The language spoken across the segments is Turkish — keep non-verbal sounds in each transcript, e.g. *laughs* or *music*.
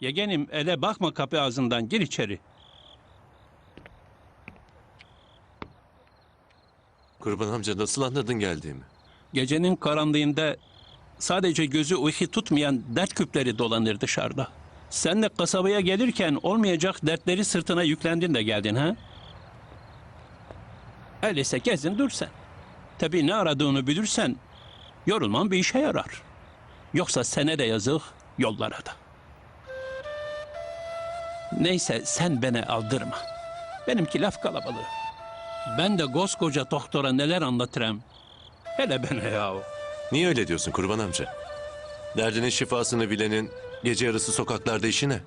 Yegenim ele bakma kapı ağzından gir içeri. Kurban amca nasıl anladın geldiğimi? Gecenin karanlığında sadece gözü uyku tutmayan dert küpleri dolanır dışarıda. Sen de kasabaya gelirken olmayacak dertleri sırtına yüklendin de geldin ha? Öyleyse gezin dur sen. Tabii ne aradığını bilirsen yorulman bir işe yarar. Yoksa sene de yazık yollara da. Neyse sen beni aldırma. Benimki laf kalabalığı. Ben de koskoca doktora neler anlatırım. Hele bana yahu. Niye öyle diyorsun kurban amca? Derdinin şifasını bilenin gece yarısı sokaklarda işi ne?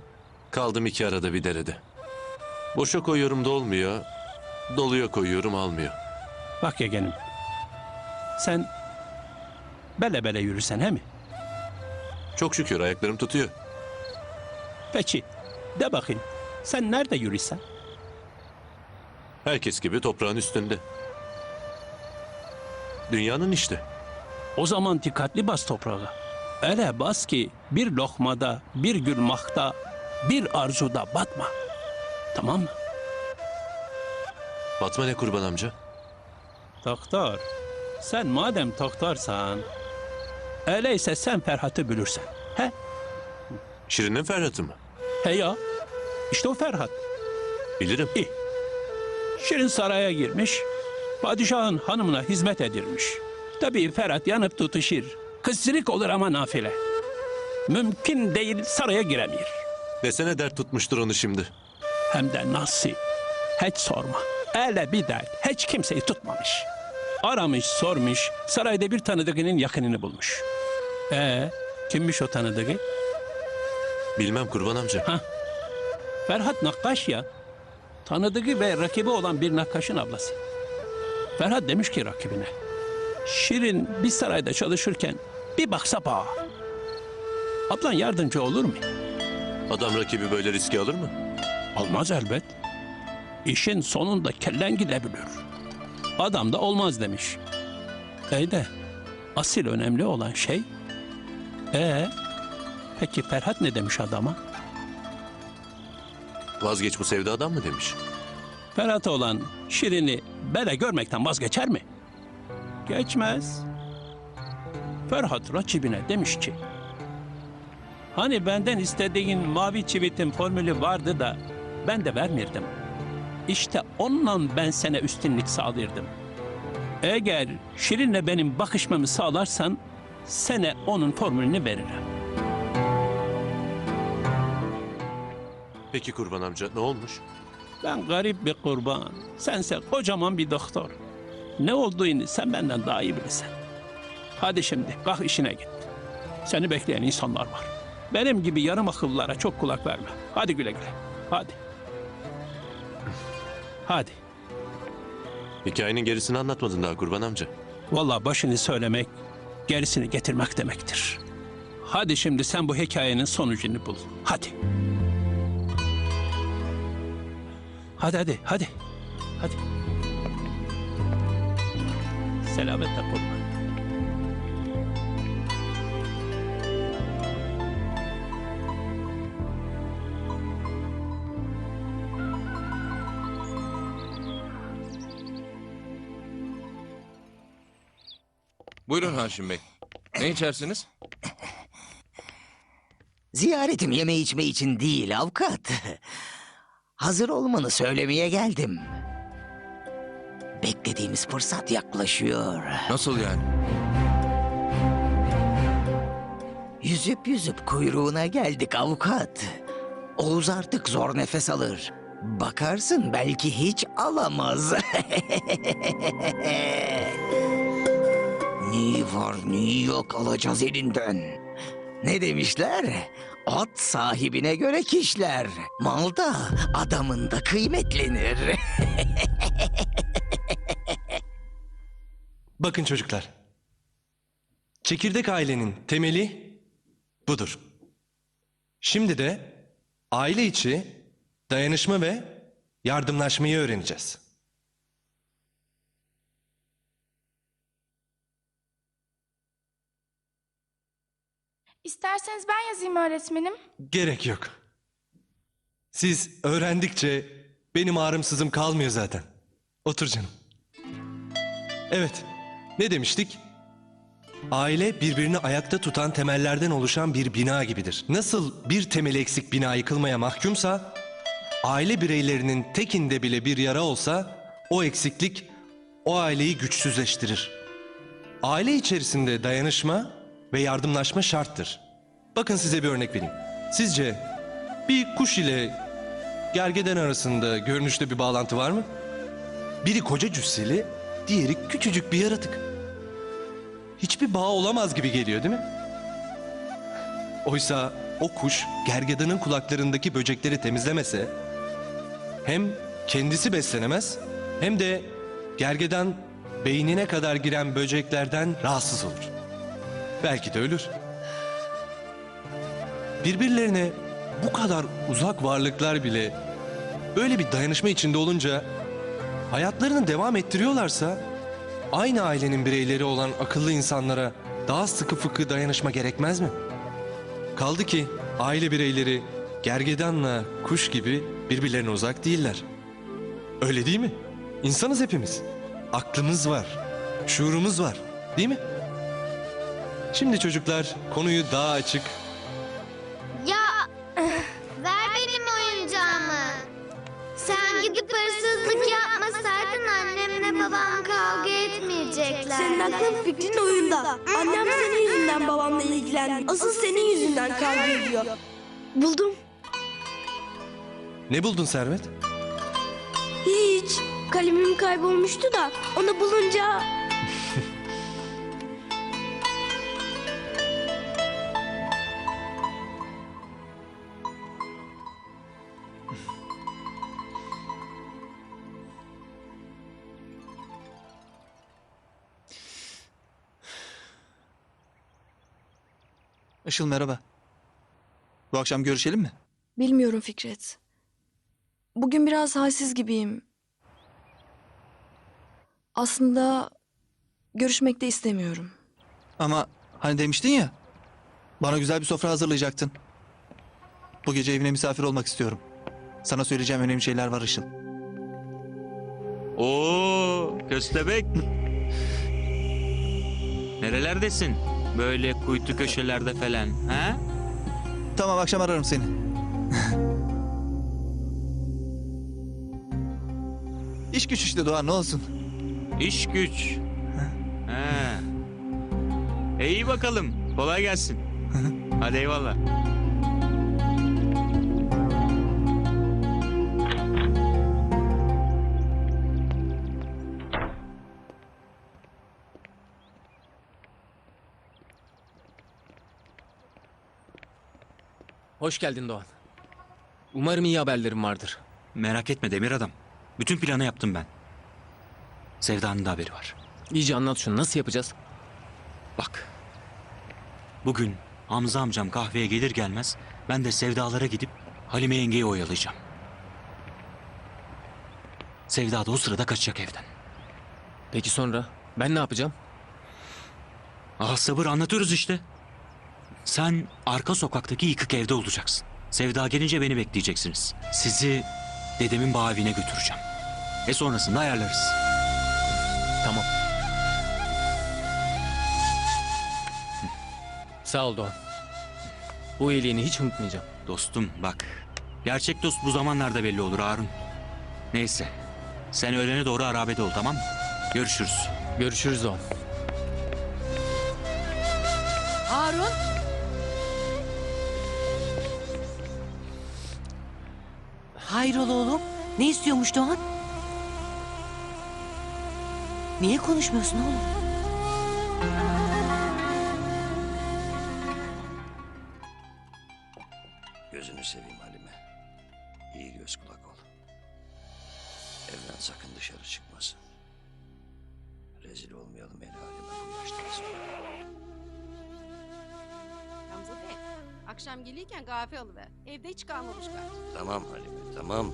Kaldım iki arada bir derede. Boşa koyuyorum da olmuyor. Doluya koyuyorum almıyor. Bak yeğenim. Sen bele bele yürürsen he mi? Çok şükür ayaklarım tutuyor. Peki de bakayım. Sen nerede yürüysen? Herkes gibi toprağın üstünde. Dünyanın işte. O zaman dikkatli bas toprağa. Öyle bas ki bir lokmada, bir gülmakta, bir arzuda batma. Tamam mı? Batma ne kurban amca? Doktor, sen madem doktorsan, öyleyse sen Ferhat'ı bilirsen. He? Şirin'in Ferhat'ı mı? He ya. İşte o Ferhat. Bilirim. İyi. Şirin saraya girmiş, padişahın hanımına hizmet edirmiş. Tabii Ferhat yanıp tutuşur. Kızcılık olur ama nafile. Mümkün değil saraya giremiyor. Desene dert tutmuştur onu şimdi. Hem de nasıl? Hiç sorma. Öyle bir dert. Hiç kimseyi tutmamış. Aramış, sormuş. Sarayda bir tanıdığının yakınını bulmuş. Ee, kimmiş o tanıdığı? Bilmem kurban amca. Ferhat Nakkaş ya. Tanıdığı ve rakibi olan bir nakkaşın ablası. Ferhat demiş ki rakibine. Şirin bir sarayda çalışırken bir baksa bağa. Ablan yardımcı olur mu? Adam rakibi böyle riski alır mı? Olmaz elbet. İşin sonunda kellen gidebilir. Adam da olmaz demiş. İyi de asil önemli olan şey... Ee, peki Ferhat ne demiş adama? Vazgeç bu sevdadan mı demiş? Ferhat olan Şirin'i böyle görmekten vazgeçer mi? Geçmez. Ferhat rakibine demiş ki... Hani benden istediğin mavi çivitin formülü vardı da ben de vermirdim. İşte onunla ben sana üstünlük sağlardım. Eğer Şirin'le benim bakışmamı sağlarsan sene onun formülünü veririm. Peki kurban amca ne olmuş? Ben garip bir kurban. Sense kocaman bir doktor. Ne olduğunu sen benden daha iyi bilirsin. Hadi şimdi kalk işine git. Seni bekleyen insanlar var. Benim gibi yarım akıllılara çok kulak verme. Hadi güle güle. Hadi. Hadi. Hikayenin gerisini anlatmadın daha kurban amca. Vallahi başını söylemek, gerisini getirmek demektir. Hadi şimdi sen bu hikayenin sonucunu bul. Hadi. Hadi hadi hadi. Hadi. Selametle kurban. Buyurun Haşim Bey. Ne içersiniz? Ziyaretim yeme içme için değil avukat. Hazır olmanı söylemeye geldim. Beklediğimiz fırsat yaklaşıyor. Nasıl yani? Yüzüp yüzüp kuyruğuna geldik avukat. Oğuz artık zor nefes alır. Bakarsın belki hiç alamaz. *laughs* ne var ne yok alacağız elinden. Ne demişler? At sahibine göre kişiler. Mal da adamın da kıymetlenir. *laughs* Bakın çocuklar. Çekirdek ailenin temeli budur. Şimdi de aile içi dayanışma ve yardımlaşmayı öğreneceğiz. İsterseniz ben yazayım öğretmenim. Gerek yok. Siz öğrendikçe benim ağrımsızım kalmıyor zaten. Otur canım. Evet, ne demiştik? Aile birbirini ayakta tutan temellerden oluşan bir bina gibidir. Nasıl bir temeli eksik bina yıkılmaya mahkumsa, aile bireylerinin tekinde bile bir yara olsa, o eksiklik o aileyi güçsüzleştirir. Aile içerisinde dayanışma ve yardımlaşma şarttır. Bakın size bir örnek vereyim. Sizce bir kuş ile gergeden arasında görünüşte bir bağlantı var mı? Biri koca cüsseli, diğeri küçücük bir yaratık. Hiçbir bağ olamaz gibi geliyor değil mi? Oysa o kuş gergedanın kulaklarındaki böcekleri temizlemese hem kendisi beslenemez hem de gergedan beynine kadar giren böceklerden rahatsız olur. Belki de ölür. Birbirlerine bu kadar uzak varlıklar bile böyle bir dayanışma içinde olunca hayatlarını devam ettiriyorlarsa aynı ailenin bireyleri olan akıllı insanlara daha sıkı fıkı dayanışma gerekmez mi? Kaldı ki aile bireyleri gergedanla kuş gibi birbirlerine uzak değiller. Öyle değil mi? İnsanız hepimiz. Aklımız var, şuurumuz var, değil mi? Şimdi çocuklar konuyu daha açık Ya *sighs* ver benim oyuncağımı. Sen gidip hırsızlık yapmasaydın annemle babam kavga etmeyecekler. Senin aklın fikrin oyunda. Annem senin yüzünden babamla ilgilendi. Asıl senin yüzünden kavga ediyor. Buldum. Ne buldun Servet? Hiç. Kalemim kaybolmuştu da onu bulunca... Işıl merhaba. Bu akşam görüşelim mi? Bilmiyorum Fikret. Bugün biraz halsiz gibiyim. Aslında görüşmek de istemiyorum. Ama hani demiştin ya. Bana güzel bir sofra hazırlayacaktın. Bu gece evine misafir olmak istiyorum. Sana söyleyeceğim önemli şeyler var Işıl. Oo, köstebek. Nerelerdesin? Böyle kuytu köşelerde falan, ha? Tamam akşam ararım seni. İş güç işte Doğan ne olsun. İş güç. Ha. E iyi bakalım. Kolay gelsin. Hadi eyvallah. Hoş geldin Doğan. Umarım iyi haberlerim vardır. Merak etme Demir Adam. Bütün planı yaptım ben. Sevda'nın da haberi var. İyice anlat şunu nasıl yapacağız? Bak. Bugün Hamza amcam kahveye gelir gelmez ben de Sevdalara gidip Halime yengeyi oyalayacağım. Sevda da o sırada kaçacak evden. Peki sonra ben ne yapacağım? Ah sabır anlatıyoruz işte. Sen arka sokaktaki yıkık evde olacaksın. Sevda gelince beni bekleyeceksiniz. Sizi dedemin bağ evine götüreceğim. E sonrasında ayarlarız. Tamam. Sağ ol Doğan. Bu iyiliğini hiç unutmayacağım. Dostum bak. Gerçek dost bu zamanlarda belli olur Harun. Neyse. Sen öğlene doğru arabede ol tamam mı? Görüşürüz. Görüşürüz Doğan. Harun. Hayrola oğlum? Ne istiyormuş Doğan? Niye konuşmuyorsun oğlum? Gözünü seveyim Halime. İyi göz kulak ol. Evden sakın dışarı çıkmasın. Rezil olmayalım el aleme akşam gelirken kahve alıver. Evde hiç kalmamış galiba. Tamam Halime tamam.